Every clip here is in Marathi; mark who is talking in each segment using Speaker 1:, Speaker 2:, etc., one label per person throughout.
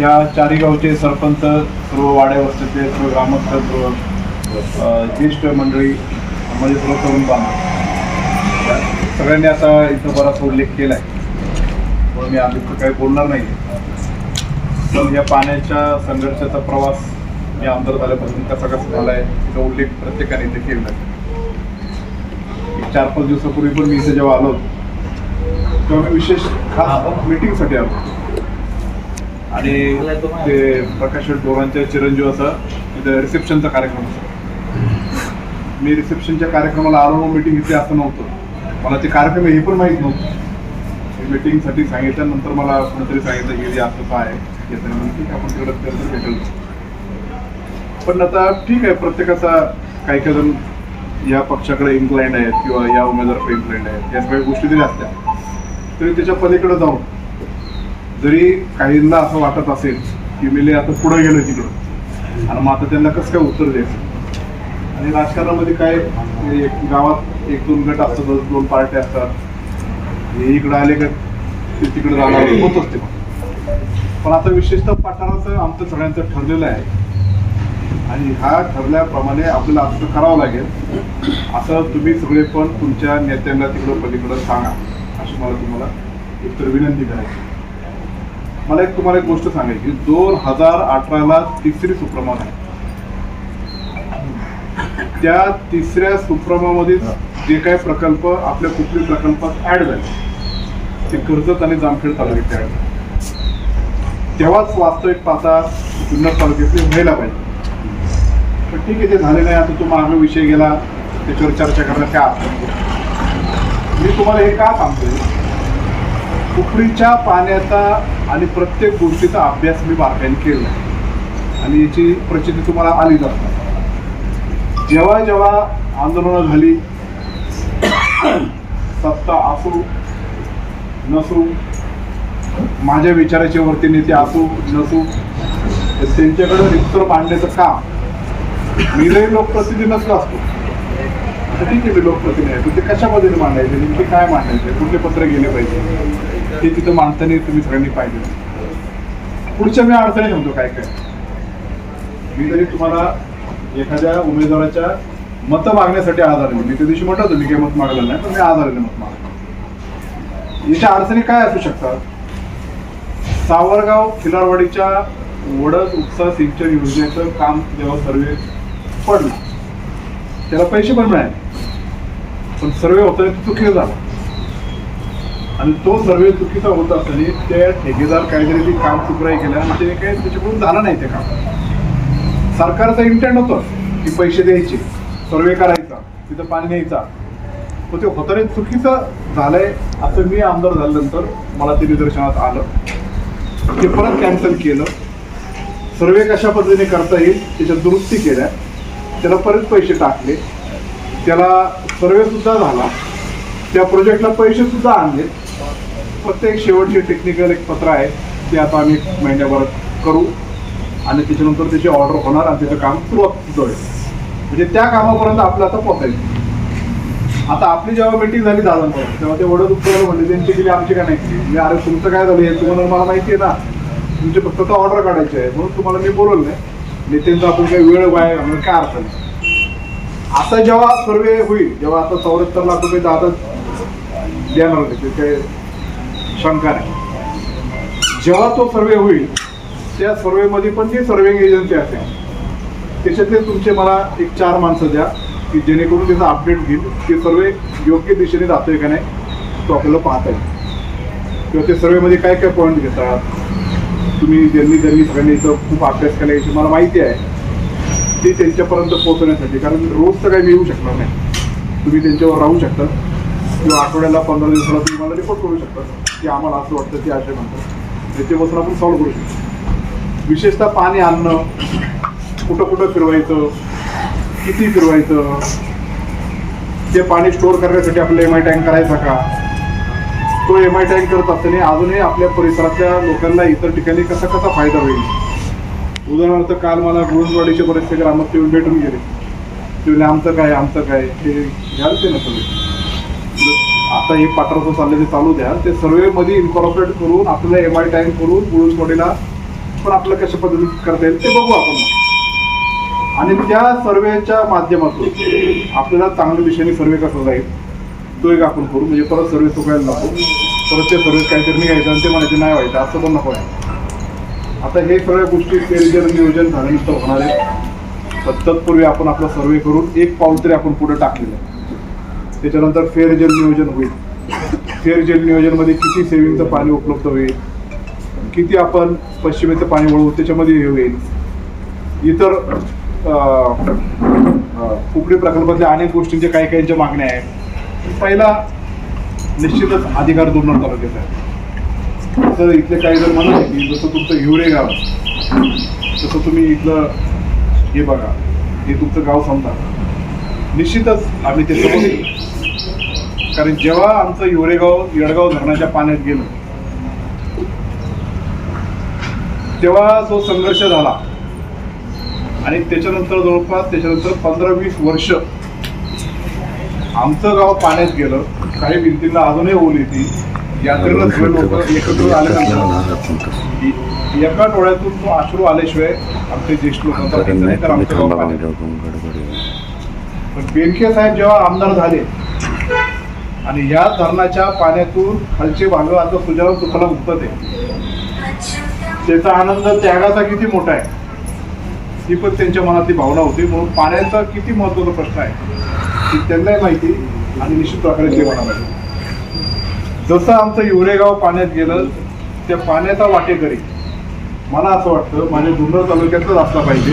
Speaker 1: या चारी गावचे सरपंच सर्व वाड्या वस्तीचे सर्व ग्रामस्थ सर्व ज्येष्ठ मंडळी म्हणजे सर्व तरुण बांधव सगळ्यांनी आता इथं बराच उल्लेख केला आहे मी आधी काही बोलणार नाही पण या पाण्याच्या संघर्षाचा प्रवास मी आमदार झाल्यापासून कसा कसा झाला आहे. त्याचा उल्लेख प्रत्येकाने इथे केला आहे. चार पाच दिवसापूर्वी पण मी इथे जेव्हा आलो तेव्हा मी विशेष खास मीटिंगसाठी आलो. आणि ते प्रकाश डोरांच्या चिरंजीव असा रिसेप्शनचा कार्यक्रम होता मी रिसेप्शनच्या कार्यक्रमाला आलो मीटिंग इथे असं नव्हतं. मला ते कार्यक्रम हे पण माहीत नव्हतं. मी मीटिंगसाठी सांगितल्यानंतर मला कोणतरी सांगितलं गेली हे असं काय आहे आपण तिकडे पण आता ठीक आहे प्रत्येकाचा काही काही जण या पक्षाकडे इन्क्लाइंड आहेत किंवा या उमेदवाराकडे इन्क्लाइंड आहेत. या सगळ्या गोष्टी जरी असल्या तरी त्याच्या पलीकडे जाऊन जरी काहींना असं वाटत असेल की मी आता पुढे गेलो तिकडं आणि मग आता त्यांना कसं काय उत्तर द्यायचं? आणि राजकारणामध्ये काय एक गावात एक दोन गट असतात दोन- दोन पार्ट्या असतात. हे इकडं आले का ते तिकडे जाणार होत असते पण आता विशेषतः पठाराचं आमचं सगळ्यांचं ठरलेलं आहे. आणि हा ठरल्याप्रमाणे आपल्याला असं करावं लागेल. असं तुम्ही सगळे पण तुमच्या नेत्यांना तिकडं पलीकडं सांगा. अशी मला तुम्हाला एकतर विनंती करायची. मला एक तुम्हाला एक गोष्ट सांगायची दोन हजार अठराला तिसरी सुप्रमान आहे. त्या तिसऱ्या सुप्रमामध्ये जे काही प्रकल्प आपल्या कुठल्या प्रकल्पात ऍड झाले ते कर्जत आणि जामखेड तालुक्यात ऍड झाले. तेव्हाच वास्तविक पाहता जुन्नर तालुक्यातले व्हायला पाहिजे पण ठीक आहे ते झाले नाही आता तो मागे विषय गेला त्याच्यावर चर्चा करण्यात काय नाही. मी तुम्हाला हे का सांगतोय? कुपरीच्या पाण्याचा आणि प्रत्येक गोष्टीचा अभ्यास मी बारकाईने केला आणि याची प्रचिती तुम्हाला आली जात जेव्हा जेव्हा आंदोलनं झाली सत्ता असू नसू माझ्या विचाराच्या वरती नेते असू नसू तर त्यांच्याकडे रिक्तर मांडण्याचं काम. मी जरी लोकप्रतिनिधी नसलो असतो. तर ठीक आहे मी लोकप्रतिनिधी आहे पण ते कशा पद्धतीने मांडायचे? नेमके काय मांडायचे? कुठले पत्र गेले पाहिजे? ते तिथं मांडताना तुम्ही सगळ्यांनी पाहिजे पुढच्या मी अडचणी सांगतो काय काय. मी तरी तुम्हाला एखाद्या उमेदवाराच्या मतं मागण्यासाठी आज आले मी त्या दिवशी म्हटलं होतं मी काही मत मागलं नाही पण मी आज आलेलं मत मागलं याच्या अडचणी काय असू शकतात? सावरगाव खिलारवाडीच्या वडद उपसा सिंचन योजनेचं काम जेव्हा सर्वे पडलं त्याला पैसे पण मिळाले. पण सर्वे होताना तो चुकीचा झाला. आणि तो सर्वे चुकीचा होत असताना त्या ठेकेदार काहीतरी ती काम चुकराई केलं आणि ते काही त्याच्याकडून झालं नाही ते काम. सरकारचा इंटेंट होतं की पैसे द्यायचे सर्वे करायचा तिथं पाणी न्यायचा. पण ते होताना चुकीचं झालंय असं मी आमदार झाल्यानंतर मला ते निदर्शनात आलं. ते परत कॅन्सल केलं. सर्वे कशा पद्धतीने करता येईल त्याच्या दुरुस्ती केल्या. त्याला परत पैसे टाकले. त्याला सर्वेसुद्धा झाला. त्या प्रोजेक्टला पैसेसुद्धा आणले. फक्त एक शेवटचे टेक्निकल एक पत्र आहे. ते आता आम्ही महिन्याभरात करू. आणि त्याच्यानंतर त्याची ऑर्डर होणार आणि त्याचं काम सुरुवात होईल. म्हणजे त्या कामापर्यंत आपलं आता पोहोचायचं. आता आपली जेव्हा मीटिंग झाली दादांपर्यंत तेव्हा ते वडद उत्तर म्हणले त्यांची केली आमची काय नाही? म्हणजे अरे तुमचं काय झालं? हे तुम्हाला मला माहिती आहे ना. तुमचे फक्त ऑर्डर काढायचे आहे म्हणून तुम्हाला मी बोलवलं नाही. नेत्यांचा आपण काही वेळ वाया घालवणं काय अर्थ नाही. आता जेव्हा सर्वे होईल जेव्हा आता चौऱ्याहत्तर लाख रुपये दादा देणार होते ते काही शंका नाही. जेव्हा तो सर्वे होईल त्या सर्वेमध्ये पण ती सर्वेंग एजन्सी असेल. त्याच्यातले तुमचे मला एक चार माणसं द्या की जेणेकरून त्याचा अपडेट घेईल ते सर्वे योग्य दिशेने जातोय का नाही तो आपल्याला पाहता येईल. किंवा ते सर्वेमध्ये काय काय पॉईंट घेतात तुम्ही ज्यांनी ज्यांनी सगळ्यांनी इथं खूप अभ्यास केला याची मला माहिती आहे. ते त्यांच्यापर्यंत पोहोचण्यासाठी कारण रोज तर काही मिळू येऊ शकणार नाही. तुम्ही त्यांच्यावर राहू शकता. किंवा आठवड्याला पंधरा दिवसाला तुम्ही मला रिपोर्ट करू शकता. की आम्हाला असं वाटतं ते असे म्हणतात. त्याच्यापासून आपण सॉल्व्ह करू शकतो. विशेषतः पाणी आणणं कुठं कुठं फिरवायचं किती फिरवायचं ते पाणी स्टोअर करण्यासाठी आपल्याला एम आय टँक करायचा का? तो एम आय टॅग करत असताना अजूनही आपल्या परिसरातल्या लोकांना इतर ठिकाणी कसा कसा फायदा होईल? उदाहरणार्थ काल मला गुरुजवाडीचे बरेचसे ग्रामस्थ येऊन भेटून गेले. ते म्हणजे आमचं काय आमचं काय? ते घ्याल ते ना सगळे? आता हे पात्राचं चाललं ते चालू द्या. ते सर्वेमध्ये इन्कॉर्पोरेट करून आपल्याला एम आय टॅग करून बुळूसवाडीला पण आपलं कशा पद्धतीने करता येईल ते बघू आपण. आणि त्या सर्वेच्या माध्यमातून आपल्याला चांगल्या दिशेने सर्वे कसा जाईल तो एक आपण करू म्हणजे परत सर्वे चुकायला नको परत ते सर्वे काहीतरी निघायचं आणि ते म्हणायचे नाही व्हायचं असं पण नको आहे. आता हे सगळ्या गोष्टी पेरिजन नियोजन झाल्यानंतर होणार आहे. तत्पूर्वी आपण आपला सर्वे करून एक पाऊल तरी आपण पुढे टाकलेलं आहे. त्याच्यानंतर फेअरजेल नियोजन होईल. फेअरजेल नियोजनमध्ये किती सेविंगचं पाणी उपलब्ध होईल? किती आपण पश्चिमेचं पाणी वळवू त्याच्यामध्ये हे होईल? इतर कुकडी प्रकल्पातल्या अनेक गोष्टींच्या काही काहींच्या मागण्या आहेत. पहिला निश्चितच अधिकार धोरण तालुक्यात आहे. तर इथले काही जर म्हणाले की जसं तुमचं हिवरे गाव तसं तुम्ही इथलं हे बघा हे तुमचं गाव समजा निश्चितच आम्ही ते समजले कारण जेव्हा आमचं हिवरेगाव येडगाव धरणाच्या पाण्यात गेलं तेव्हा जो संघर्ष झाला आणि त्याच्यानंतर जवळपास त्याच्यानंतर पंधरा वीस वर्ष आमचं गाव पाण्यात गेलं. काही भिंतींना अजूनही ओल येते. यात्रेला सगळे लोक एकत्र आल्यानंतर एका डोळ्यातून तो अश्रू आल्याशिवाय आमचे ज्येष्ठ लोकांचा तर आमचं गाव पाण्यात पण बेनके साहेब जेव्हा आमदार झाले आणि या धरणाच्या पाण्यातून खालचे भाग आता सुजाला तुकाला उठत आहे. त्याचा आनंद त्यागाचा किती मोठा आहे? ही पण त्यांच्या मनातली भावना होती. म्हणून पाण्याचा किती महत्त्वाचा प्रश्न आहे? ती त्यांनाही माहिती आणि निश्चित प्रकारे ते म्हणा माहिती. जसं आमचं युरेगाव पाण्यात गेलं त्या पाण्याचा वाटेकरी मला असं वाटतं माझ्या जुन्नर तालुक्यातच असला पाहिजे.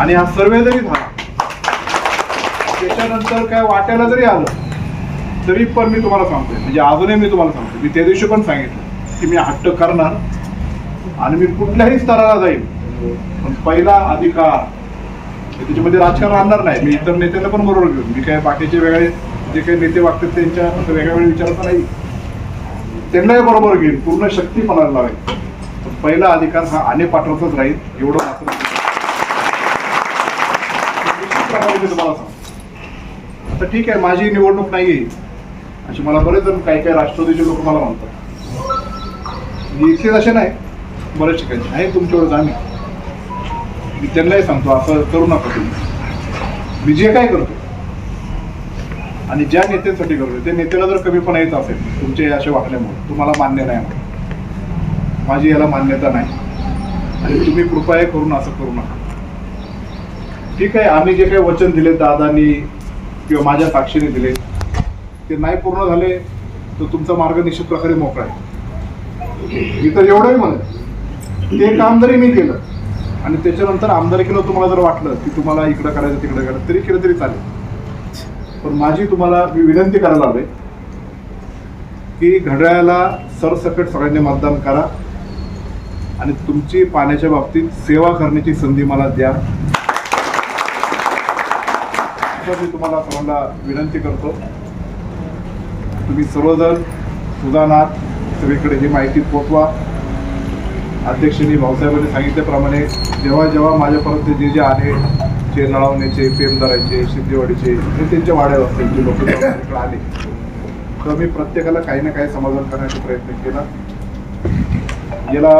Speaker 1: आणि हा सर्वे जरी झाला त्याच्यानंतर काय वाट्याला जरी आलं तरी पण मी तुम्हाला सांगतोय. म्हणजे अजूनही मी तुम्हाला सांगतो मी त्या दिवशी पण सांगितलं की मी हट्ट करणार आणि मी कुठल्याही स्तराला जाईल पण पहिला अधिकार त्याच्यामध्ये राजकारण आणणार नाही. मी इतर नेत्यांना पण बरोबर घेऊन. मी काय बाकीचे वेगळे जे काही नेते वागतात त्यांच्या असं वेगळ्या वेगळ्या विचाराचा नाही. त्यांनाही बरोबर घेईन. पूर्ण शक्ती पणाला लावेल पहिला अधिकार हा आणे पाठवतच राहील एवढं मात्र तुम्हाला सांगतो. आता ठीक आहे माझी निवडणूक नाही अशी मला बरेच जण काही काही राष्ट्रवादीचे लोक मला म्हणतात. मी इथलेच असे नाही. बरेच ठिकाणी आहे तुमच्यावर जाणी मी त्यांनाही सांगतो असं करू नका तुम्ही. मी जे काय करतो आणि ज्या नेत्यांसाठी करतो ते नेत्याला जर कमीपणा येत असेल तुमचे असे वाटल्यामुळे तुम्हाला मान्य नाही माझी याला मान्यता नाही. आणि तुम्ही कृपया करून असं करू नका. ठीक आहे आम्ही जे काही वचन दिले दादांनी किंवा माझ्या साक्षीने दिले ते नाही पूर्ण झाले तर तुमचा मार्ग निश्चित प्रकारे मोकळा आहे. मी तर एवढंही म्हणत ते काम जरी मी केलं आणि त्याच्यानंतर आमदारकीला तुम्हाला जर वाटलं की तुम्हाला इकडं करायचं तिकडं करायचं तरी केलं तरी चालेल. पण माझी तुम्हाला मी विनंती करायला हवे की घड्याळाला सरसकट सगळ्यांनी मतदान करा आणि तुमची पाण्याच्या बाबतीत सेवा करण्याची संधी मला द्या. मी तुम्हाला सर्वांना विनंती करतो. तुम्ही सर्वजण सुधानात सगळीकडे ही माहिती पोचवा. अध्यक्षांनी भाऊसाहेबांनी सांगितल्याप्रमाणे जेव्हा जेव्हा माझ्यापर्यंत जे जे आले चे नळवण्याचे पेमदाराचे शिंदेवाडीचे हे त्यांच्या वाड्यावर असतील जे लोक इकडे आले. तर मी प्रत्येकाला काही ना काही समाधान करण्याचा प्रयत्न केला. याला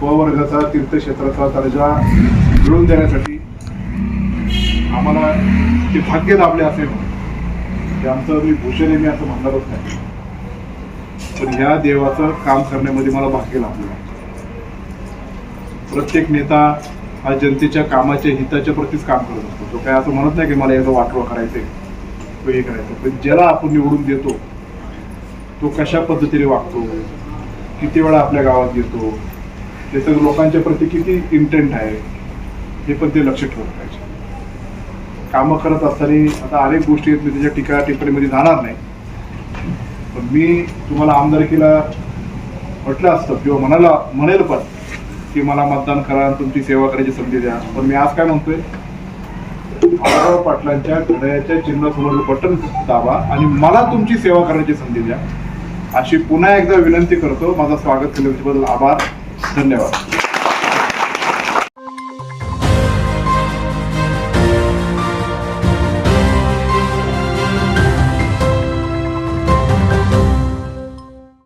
Speaker 1: ब वर्गाचा तीर्थक्षेत्राचा दर्जा मिळवून देण्यासाठी आम्हाला ते भाग्य लाभले असेल. ते आमचं मी भूषण आहे मी असं म्हणणारच नाही. पण ह्या देवाचं काम करण्यामध्ये मला भाग्य लाभलं. प्रत्येक नेता हा जनतेच्या कामाच्या हिताच्या प्रतीच काम करत असतो. तो काय असं म्हणत नाही की मला याचा वाटवा करायचंय तो हे करायचं. पण ज्याला आपण निवडून देतो तो कशा पद्धतीने वागतो किती वेळा आपल्या गावात येतो त्याचं लोकांच्या प्रती किती इंटेंट आहे हे पण ते लक्ष ठेवलं पाहिजे. कामं करत असताना आता अनेक गोष्टी आहेत मी त्याच्या टीका टिप्पणीमध्ये जाणार नाही. पण मी तुम्हाला आमदारकीला म्हटलं असतं किंवा म्हणाला म्हणेल पण की मला मतदान करा आणि तुमची सेवा करायची संधी द्या. पण मी आज काय म्हणतोय? आढाव पाटलांच्या घड्याच्या चिन्हासमोर बटन दाबा आणि मला तुमची सेवा करण्याची संधी द्या. अशी पुन्हा एकदा विनंती करतो. माझा स्वागत केल्याबद्दल आभार. धन्यवाद.